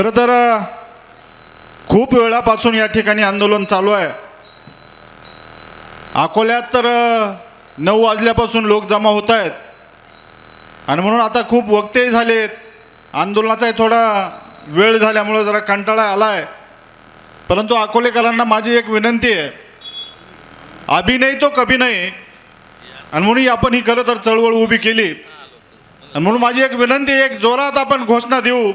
खरं तर खूप वेळापासून या ठिकाणी आंदोलन चालू आहे. अकोल्यात तर नऊ वाजल्यापासून लोक जमा होत आहेत. आणि म्हणून आता खूप वक्तेही झालेत आंदोलनाचाही थोडा वेळ झाल्यामुळं जरा कंटाळा आला आहे परंतु अकोलेकरांना माझी एक विनंती आहे. अभिनय तो कभी नाही. आणि म्हणून आपण ही खरं तर चळवळ उभी केली. आणि म्हणून माझी एक विनंती आहे, एक जोरात आपण घोषणा देऊ.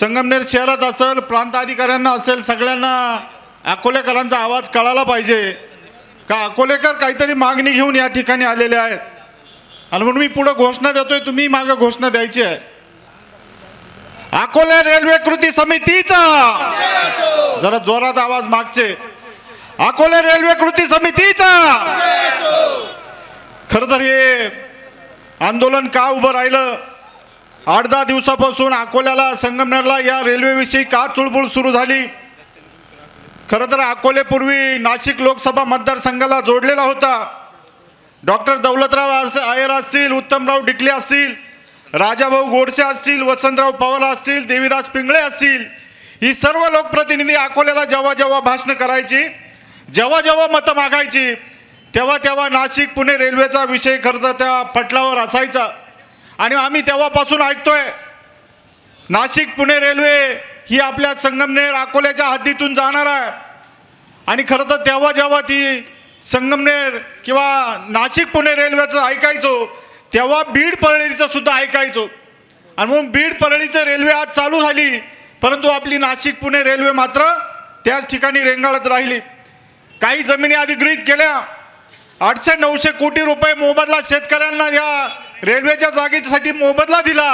संगमनेर शहरात असेल प्रांत अधिकाऱ्यांना असेल सगळ्यांना अकोलेकरांचा आवाज कळाला पाहिजे. का अकोलेकर काहीतरी मागणी घेऊन या ठिकाणी आलेले आहेत? आणि म्हणून मी पुढं घोषणा देतोय तुम्ही मागं घोषणा द्यायची आहे. अकोले रेल्वे कृती समितीचा! जरा जोरात आवाज मागचे. अकोले रेल्वे कृती समितीचा! खरं तर हे आंदोलन का उभं राहिलं? आठ दहा दिवसापासून अकोल्याला संगमनेरला या रेल्वेविषयी का चुळबुळ सुरू झाली? खरं तर अकोलेपूर्वी नाशिक लोकसभा मतदारसंघाला जोडलेला होता. डॉक्टर दौलतराव अस आयर असतील उत्तमराव डिकले असतील राजाभाऊ गोडसे असतील वसंतराव पवार असतील देवीदास पिंगळे असतील ही सर्व लोकप्रतिनिधी अकोल्याला जेव्हा जेव्हा भाषणं करायची जेव्हा जेव्हा मतं मागायची तेव्हा तेव्हा नाशिक पुणे रेल्वेचा विषय खरं तर त्या पटलावर असायचा. आणि आम्ही तेव्हापासून ऐकतोय नाशिक पुणे रेल्वे ही आपल्या संगमनेर अकोल्याच्या हद्दीतून जाणार आहे. आणि खरं तर तेव्हा जेव्हा ती संगमनेर किंवा नाशिक पुणे रेल्वेचं ऐकायचो तेव्हा बीड परळीचं सुद्धा ऐकायचो. आणि म्हणून बीड परळीचं रेल्वे आज चालू झाली परंतु आपली नाशिक पुणे रेल्वे मात्र त्याच ठिकाणी रेंगाळत राहिली. काही जमिनी अधिग्रहित केल्या. आठशे नऊशे कोटी रुपये मोबदला शेतकऱ्यांना या रेल्वेच्या जागेसाठी मोबदला दिला.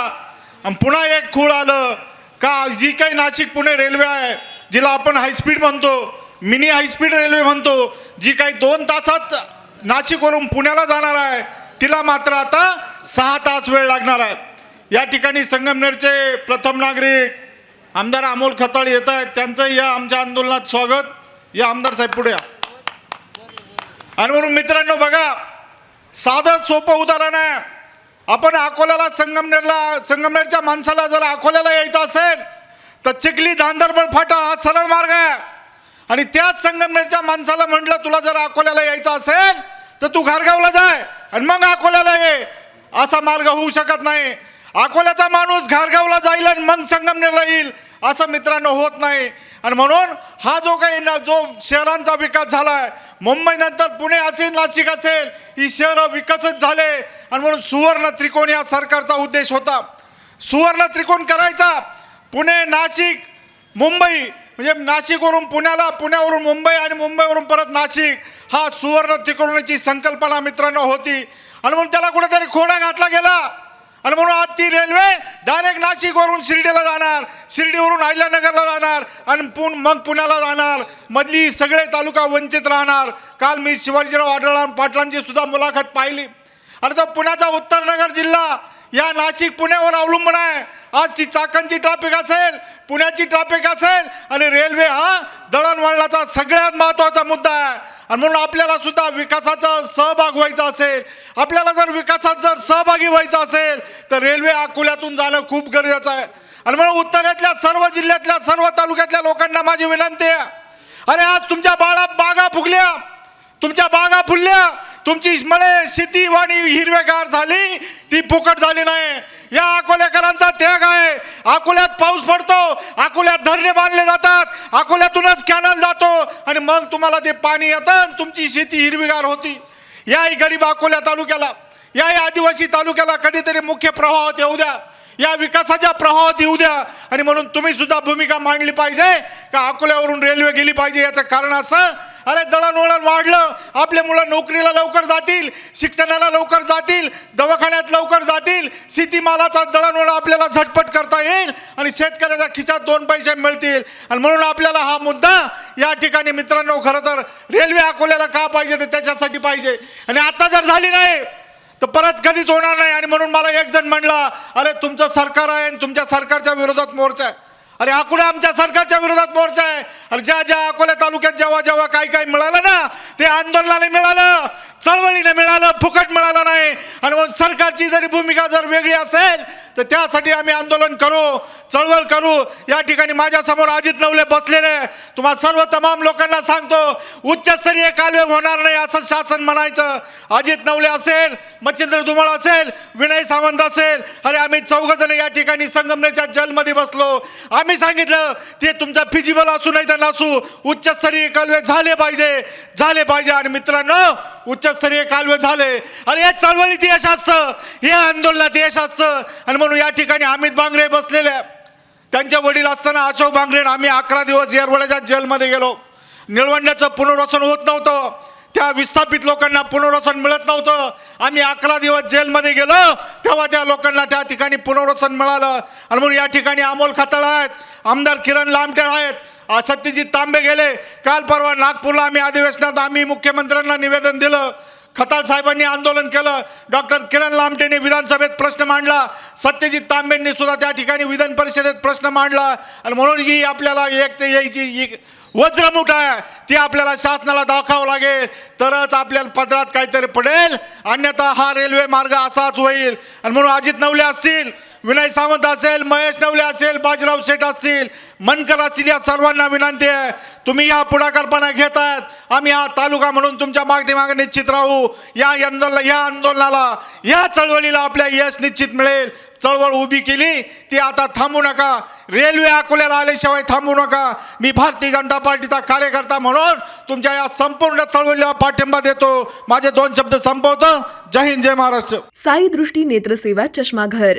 आणि पुन्हा एक खूळ आलं. का जी काही नाशिक पुणे रेल्वे आहे जिला आपण हायस्पीड म्हणतो मिनी हायस्पीड रेल्वे म्हणतो जी काही दोन तासात नाशिकवरून पुण्याला जाणार आहे तिला मात्र आता सहा तास वेळ लागणार आहे. या ठिकाणी संगमनेरचे प्रथम नागरिक आमदार अमोल खताळ येत आहेत. त्यांचं या आमच्या आंदोलनात स्वागत. या आमदार साहेब पुढे या. आणि म्हणून मित्रांनो बघा साधं सोपं उदाहरण आहे. आपण अकोल्याला संगमनेरला संगमनेरच्या माणसाला जर अकोल्याला यायचं असेल तर चिखली धांदरबळ फाटा हा सरळ मार्ग आहे. आणि त्याच संगमनेरच्या माणसाला म्हटलं तुला जर अकोल्याला यायचं असेल तर तू घारगावला जाय आणि मग अकोल्याला ये. असा मार्ग होऊ शकत नाही. अकोल्याचा माणूस घारगावला जाईल आणि मग संगमनेरला येईल असं मित्रांनो होत नाही. आणि म्हणून हा जो काही जो शहरांचा विकास झाला आहे मुंबईनंतर पुणे असेल नाशिक असेल ही शहरं विकसित झाले. आणि म्हणून सुवर्ण त्रिकोण या सरकारचा उद्देश होता. सुवर्ण त्रिकोण करायचा. पुणे नाशिक मुंबई. म्हणजे नाशिकवरून पुण्याला पुण्यावरून मुंबई आणि मुंबईवरून परत नाशिक. हा सुवर्ण त्रिकोणाची संकल्पना मित्रांनो होती. आणि म्हणून त्याला कुठेतरी खोडा घातला गेला. आणि म्हणून आज ती रेल्वे डायरेक्ट नाशिकवरून शिर्डीला जाणार. शिर्डीवरून अहिल्यानगरला जाणार आणि पुन मग पुण्याला जाणार. मधली सगळे तालुका वंचित राहणार. काल मी शिवाजीराव आढळराव पाटलांची सुद्धा मुलाखत पाहिली. आणि तो पुण्याचा उत्तरनगर जिल्हा या नाशिक पुण्यावर अवलंबून आहे. आज ती चाकणची ट्रॅफिक असेल पुण्याची ट्रॅफिक असेल आणि रेल्वे हा दळणवळणाचा सगळ्यात महत्त्वाचा मुद्दा आहे. आणि म्हणून आपल्याला सुद्धा विकासाचा सहभाग व्हायचा असेल आपल्याला जर विकासात जर सहभागी व्हायचं असेल तर रेल्वे अकोल्यातून जाणं खूप गरजेचं आहे. आणि म्हणून उत्तरेतल्या सर्व जिल्ह्यातल्या सर्व तालुक्यातल्या लोकांना माझी विनंती आहे. अरे आज तुमच्या बाळा बागा फुगल्या. तुमच्या बागा फुलल्या. तुमची मळे शेती वाणी हिरवेगार झाली. ती फुकट झाली नाही. या अकोलेकरांचा त्याग आहे. अकोल्यात पाऊस पडतो. अकोल्यात धरणे बांधले जातात. अकोल्यातूनच कॅनल जातो आणि मग तुम्हाला ते पाणी येतं आणि तुमची शेती हिरवीगार होती. याही गरीब अकोल्या तालुक्याला याही आदिवासी तालुक्याला कधीतरी मुख्य प्रवाहात येऊ द्या. या विकासाच्या प्रवाहात येऊ द्या. आणि म्हणून तुम्ही सुद्धा भूमिका मांडली पाहिजे का अकोल्यावरून रेल्वे गेली पाहिजे याचं कारण असं अरे दळणवळण वाढलं. आपले मुलं नोकरीला लवकर जातील शिक्षणाला लवकर जातील दवाखान्यात लवकर जातील. शेतीमालाचा दळणवळण आपल्याला झटपट करता येईल आणि शेतकऱ्याच्या खिशात दोन पैसे मिळतील. आणि म्हणून आपल्याला हा मुद्दा या ठिकाणी मित्रांनो खरं तर रेल्वे अकोल्याला का पाहिजे ते त्याच्यासाठी पाहिजे. आणि आता जर झाली नाही तर परत कधीच होणार नाही. आणि म्हणून मला एक जण म्हणला अरे तुमचं सरकार आहे आणि तुमच्या सरकारच्या विरोधात मोर्चा आहे. अरे अकोला आमच्या सरकारच्या विरोधात मोर्चा आहे? आणि ज्या ज्या अकोला तालुक्यात जेव्हा जेव्हा काही काही मिळालं ना ते आंदोलनाने मिळालं चळवळीने मिळालं फुकट मिळालं नाही. आणि मग सरकारची जरी भूमिका जर वेगळी असेल तर त्यासाठी आम्ही आंदोलन करू चळवळ करू. या ठिकाणी माझ्यासमोर अजित नवले बसलेले तुम्हा सर्व तमाम लोकांना सांगतो उच्चस्तरीय कालवे होणार नाही असं शासन म्हणायचं. अजित नवले असेल मच्छिंद्र धुमाळ असेल विनय सावंत असेल अरे आम्ही चौघजण या ठिकाणी संगमनेरच्या जलमध्ये बसलो. आम्ही सांगितलं ते तुमचं फिजिबल असू नाही तर नसू. उच्चस्तरीय कालवे झाले पाहिजे झाले पाहिजे. आणि मित्रांनो उच्चस्तरीय कालवे झाले. अरे या चळवळीत यश असतं हे आंदोलनात यश असतं. आणि म्हणून या ठिकाणी अमित बांगरे बसलेले त्यांचे वडील असताना अशोक बांगरे आम्ही अकरा दिवस येरवड्याच्या जेलमध्ये गेलो. निळवंड्याचं पुनर्वसन होत नव्हतं. त्या विस्थापित लोकांना पुनर्वसन मिळत नव्हतं. आम्ही अकरा दिवस जेलमध्ये गेलो तेव्हा त्या लोकांना त्या ठिकाणी पुनर्वसन मिळालं. आणि म्हणून या ठिकाणी अमोल खताळ आहेत आमदार किरण लामटे आहेत. सत्यजित तांबे गेले. काल परवा नागपूरला आम्ही अधिवेशनात आम्ही मुख्यमंत्र्यांना निवेदन दिलं. खताळ साहेबांनी आंदोलन केलं. डॉक्टर किरण लामटेने विधानसभेत प्रश्न मांडला. सत्यजित तांबेंनी सुद्धा त्या ठिकाणी विधान परिषदेत प्रश्न मांडला. आणि म्हणून ही आपल्याला एक ते यायची वज्रमुठ आहे. ती आपल्याला शासनाला दाखवावं लागेल. तरच आपल्याला पदरात काहीतरी पडेल. अन्यथा हा रेल्वे मार्ग असाच होईल. आणि म्हणून अजित नवले असतील. विनय सावंत असेल महेश नवले असेल बाजीराव शेठ असतील मनकर असतील या सर्वांना विनंती आहे. तुम्ही या पुढाकल्पना घेत आहेत आम्ही हा तालुका म्हणून तुमच्या मागणी मागे निश्चित राहू. या आंदोलन या आंदोलनाला या चळवळीला आपल्या यश निश्चित मिळेल. चळवळ उभी केली ती आता थांबू नका. रेल्वे अकोल्याला आल्याशिवाय थांबू नका. मी भारतीय जनता पार्टीचा कार्यकर्ता म्हणून तुमच्या या संपूर्ण चळवळीला पाठिंबा देतो. माझे दोन शब्द संपवतो. जय हिंद जय महाराष्ट्र. साई दृष्टी नेत्रसेवा चष्माघर.